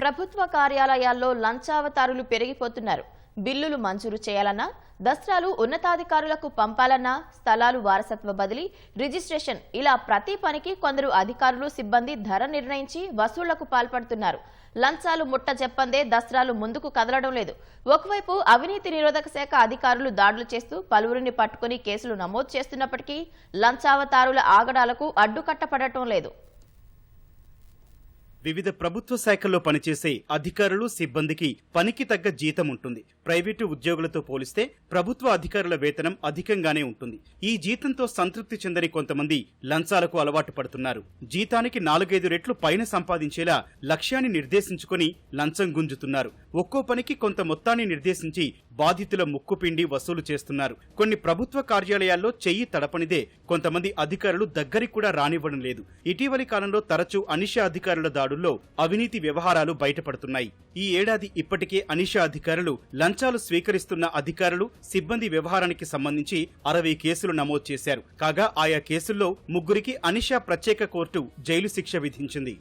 ప్రభుత్వ కార్యాలయాల్లో లంచావతారులు పెరిగిపోతున్నారు. బిల్లులు మంజూరు చేయాలన్నా దస్త్రాలు ఉన్నతాధికారులకు పంపాలన్నా స్థలాలు వారసత్వ బదిలీ రిజిస్ట్రేషన్ ఇలా ప్రతి పనికి కొందరు అధికారులు సిబ్బంది ధర నిర్ణయించి వసూళ్ళకు పాల్పడుతున్నారు. లంచాలు ముట్ట చెప్పందే దస్త్రాలు ముందుకు కదలడం లేదు. ఒకవైపు అవినీతి నిరోధక శాఖ అధికారులు దాడులు చేస్తూ పలువురిని పట్టుకుని కేసులు నమోదు చేస్తున్నప్పటికీ లంచావతారుల ఆగడాలకు అడ్డుకట్టపడటం లేదు. వివిధ ప్రభుత్వ శాఖల్లో పనిచేసే అధికారులు సిబ్బందికి పనికి తగ్గ జీతం ఉంటుంది. ప్రైవేటు ఉద్యోగులతో పోలిస్తే ప్రభుత్వ అధికారుల వేతనం అధికంగానే ఉంటుంది. ఈ జీతంతో సంతృప్తి చెందని కొంతమంది లంచాలకు అలవాటు పడుతున్నారు. జీతానికి నాలుగైదు రెట్లు పైన సంపాదించేలా లక్ష్యాన్ని నిర్దేశించుకుని లంచం గుంజుతున్నారు. ఒక్కో పనికి కొంత మొత్తాన్ని నిర్దేశించి బాధితుల ముక్కుపిండి వసూలు చేస్తున్నారు. కొన్ని ప్రభుత్వ కార్యాలయాల్లో చెయ్యి తడపనిదే. కొంతమంది అధికారులు దగ్గరికి కూడా రానివ్వడం లేదు. ఇటీవలి కాలంలో తరచూ అనిషా అధికారుల దాడుల్లో అవినీతి వ్యవహారాలు బయటపడుతున్నాయి. ఈ ఏడాది ఇప్పటికే అనిషా అధికారులు లంచాలు స్వీకరిస్తున్న అధికారులు సిబ్బంది వ్యవహారానికి సంబంధించి అరవై కేసులు నమోదు చేశారు. కాగా ఆయా కేసుల్లో ముగ్గురికి అనిషా ప్రత్యేక కోర్టు జైలు శిక్ష విధించింది.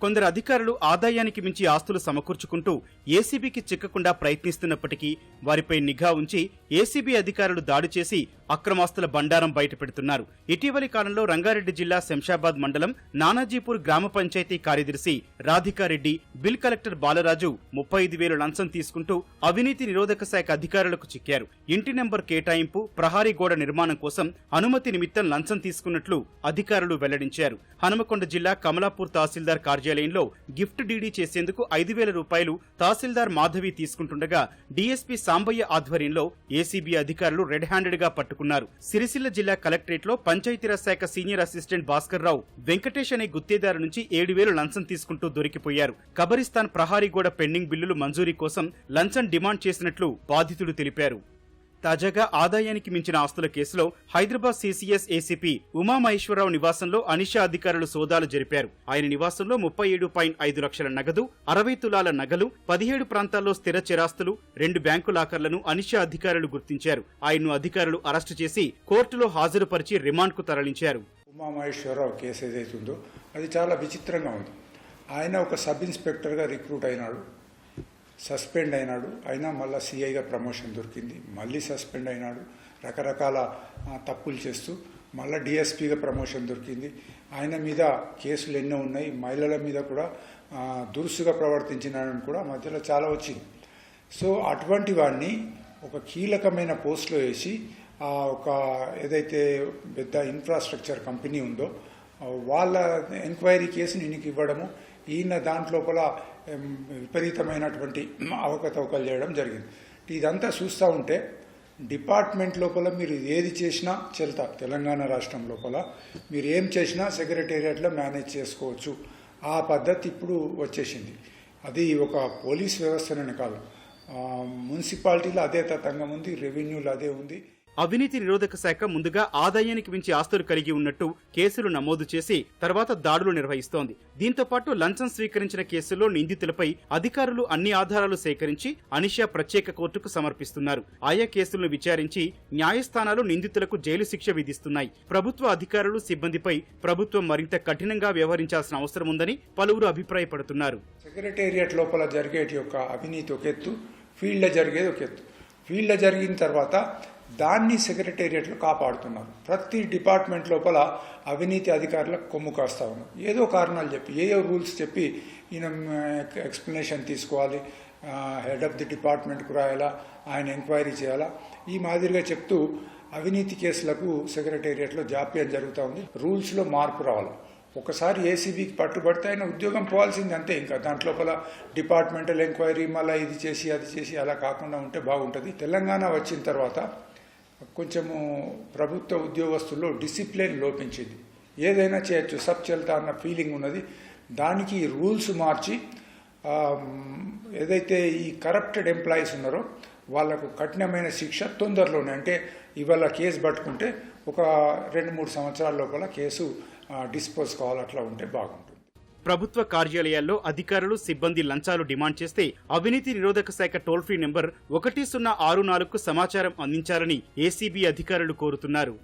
కొందరు అధికారులు ఆదాయానికి మించి ఆస్తులు సమకూర్చుకుంటూ ఏసీబీకి చిక్కకుండా ప్రయత్నిస్తున్నప్పటికీ వారిపై నిఘా ఉంచి ఏసీబీ అధికారులు దాడి చేసి అక్రమాస్తుల బండారం బయటపెడుతున్నారు ఇటీవలి కాలంలో రంగారెడ్డి జిల్లా శంషాబాద్ మండలం నానాజీపూర్ గ్రామ పంచాయతీ కార్యదర్శి రాధికారెడ్డి బిల్ కలెక్టర్ బాలరాజు ముప్పై ఐదు వేలు లంచం తీసుకుంటూ అవినీతి నిరోధక శాఖ అధికారులకు చిక్కారు. ఇంటి నెంబర్ కేటాయింపు ప్రహారీ గోడ నిర్మాణం కోసం అనుమతి నిమిత్తం లంచం తీసుకున్నట్లు అధికారులు వెల్లడించారు. హనుమకొండ జిల్లా కమలాపూర్ తహసీల్దార్ కార్యాలయంలో గిఫ్ట్ డీడీ చేసేందుకు ఐదు వేల రూపాయలు తహసీల్దార్ మాధవి తీసుకుంటుండగా డీఎస్పీ సాంబయ్య ఆధ్వర్యంలో ఏసీబీ అధికారులు రెడ్ హ్యాండెడ్గా పట్టుకున్నారు సిరిసిల్ల జిల్లా కలెక్టరేట్లో పంచాయతీరాజ్ శాఖ సీనియర్ అసిస్టెంట్ భాస్కర్ రావు వెంకటేష్ అనే గుత్తేదారు నుంచి ఏడు వేలు లంచం తీసుకుంటూ దొరికిపోయారు. కబరిస్తాన్ ప్రహారీగూడ పెండింగ్ బిల్లులు మంజూరీ కోసం లంచం డిమాండ్ చేసినట్లు బాధితుడు తెలిపారు. తాజాగా ఆదాయానికి మించిన ఆస్తుల కేసులో హైదరాబాద్ సీసీఎస్ ఏసీపీ ఉమామహేశ్వరరావు నివాసంలో అనిషా అధికారులు సోదాలు జరిపారు. ఆయన నివాసంలో ముప్పై ఏడు పాయింట్ ఐదు లక్షల నగదు అరవై తులాల నగలు పదిహేడు ప్రాంతాల్లో స్థిర చిరాస్తులు రెండు బ్యాంకు లాకర్లను అనిషా అధికారులు గుర్తించారు. ఆయన్ను అధికారులు అరెస్టు చేసి కోర్టులో హాజరుపరిచి రిమాండ్కు తరలించారు. ఉమామహేశ్వరరావు కేసు ఏదైతుందో అది చాలా విచిత్రంగా ఉంది. ఆయన ఒక సబ్ ఇన్స్పెక్టర్గా రిక్రూట్ అయినాడు. సస్పెండ్ అయినాడు. అయినా మళ్ళీ సిఐగా ప్రమోషన్ దొరికింది. మళ్ళీ సస్పెండ్ అయినాడు. రకరకాల తప్పులు చేస్తూ మళ్ళీ డిఎస్పీగా ప్రమోషన్ దొరికింది. ఆయన మీద కేసులు ఎన్నో ఉన్నాయి. మహిళల మీద కూడా దురుసుగా ప్రవర్తించినాడని కూడా మధ్యలో చాలా వచ్చింది. సో అటువంటి వాడిని ఒక కీలకమైన పోస్ట్లో వేసి ఆ, ఒక ఏదైతే పెద్ద ఇన్ఫ్రాస్ట్రక్చర్ కంపెనీ ఉందో వాళ్ళ ఎంక్వైరీ కేసుని ఈయనకి ఇవ్వడము ఈయన దాంట్లోపల విపరీతమైనటువంటి అవకతవకలు చేయడం జరిగింది. ఇదంతా చూస్తూ ఉంటే డిపార్ట్మెంట్ లోపల మీరు ఏది చేసినా చెల్తా తెలంగాణ రాష్ట్రం లోపల మీరు ఏం చేసినా సెక్రటేరియట్లో మేనేజ్ చేసుకోవచ్చు. ఆ పద్ధతి ఇప్పుడు వచ్చేసింది. అది ఒక పోలీస్ వ్యవస్థనే కాదు మున్సిపాలిటీలో అదే తతంగం ఉంది రెవెన్యూలో అదే ఉంది. అవినీతి నిరోధక శాఖ ముందుగా ఆదాయానికి మించి ఆస్తులు కలిగి ఉన్నట్టు కేసులు నమోదు చేసి తర్వాత దాడులు నిర్వహిస్తోంది. దీంతో పాటు లంచం స్వీకరించిన కేసుల్లో నిందితులపై అధికారులు అన్ని ఆధారాలు సేకరించి అనిషా ప్రత్యేక కోర్టుకు సమర్పిస్తున్నారు. ఆయా కేసులను విచారించి న్యాయస్థానాలు నిందితులకు జైలు శిక్ష విధిస్తున్నాయి. ప్రభుత్వ అధికారులు సిబ్బందిపై ప్రభుత్వం మరింత కఠినంగా వ్యవహరించాల్సిన అవసరం ఉందని పలువురు అభిప్రాయపడుతున్నారు. సెక్రటేరియట్ లోపల జరిగే యొక్క అవినీతి ఒక ఎత్తు ఫీల్డ్లో జరిగేది ఒక ఎత్తు ఫీల్డ్లో జరిగిన తర్వాత దాన్ని సెక్రటేరియట్లు కాపాడుతున్నారు. ప్రతి డిపార్ట్మెంట్ లోపల అవినీతి అధికారులకు కొమ్ము కాస్తా ఉన్నారు. ఏదో కారణాలు చెప్పి ఏయో రూల్స్ చెప్పి ఈయన ఎక్స్ప్లెనేషన్ తీసుకోవాలి హెడ్ ఆఫ్ ది డిపార్ట్మెంట్కు రాయాలా ఆయన ఎంక్వైరీ చేయాలా ఈ మాదిరిగా చెప్తూ అవినీతి కేసులకు సెక్రటేరియట్లో జాప్యం జరుగుతూ ఉంది. రూల్స్లో మార్పు రావాలి. ఒకసారి ఏసీబీకి పట్టుబడితే ఆయన ఉద్యోగం పోవాల్సింది అంతే ఇంకా. దాంట్లోపల డిపార్ట్మెంటల్ ఎంక్వైరీ మళ్ళీ ఇది చేసి అది చేసి అలా కాకుండా ఉంటే బాగుంటుంది. తెలంగాణ వచ్చిన తర్వాత కొంచెము ప్రభుత్వ ఉద్యోగస్తుల్లో డిసిప్లిన్ లోపించింది. ఏదైనా చేయొచ్చు సబ్ చెల్తా అన్న ఫీలింగ్ ఉన్నది. దానికి రూల్స్ మార్చి ఏదైతే ఈ కరప్టెడ్ ఎంప్లాయీస్ ఉన్నారో వాళ్ళకు కఠినమైన శిక్ష తొందరలోనే అంటే ఇవాళ కేసు పట్టుకుంటే ఒక రెండు మూడు సంవత్సరాల లోపల కేసు డిస్పోజ్ కావాలి అట్లా ఉంటే బాగుంటుంది. ప్రభుత్వ కార్యాలయాల్లో అధికారులు సిబ్బంది లంచాలు డిమాండ్ చేస్తే అవినీతి నిరోధక శాఖ టోల్ ఫ్రీ నెంబర్ ఒకటి సున్నా ఆరు నాలుగుకు సమాచారం అందించాలని ఏసీబీ అధికారులు కోరుతున్నారు.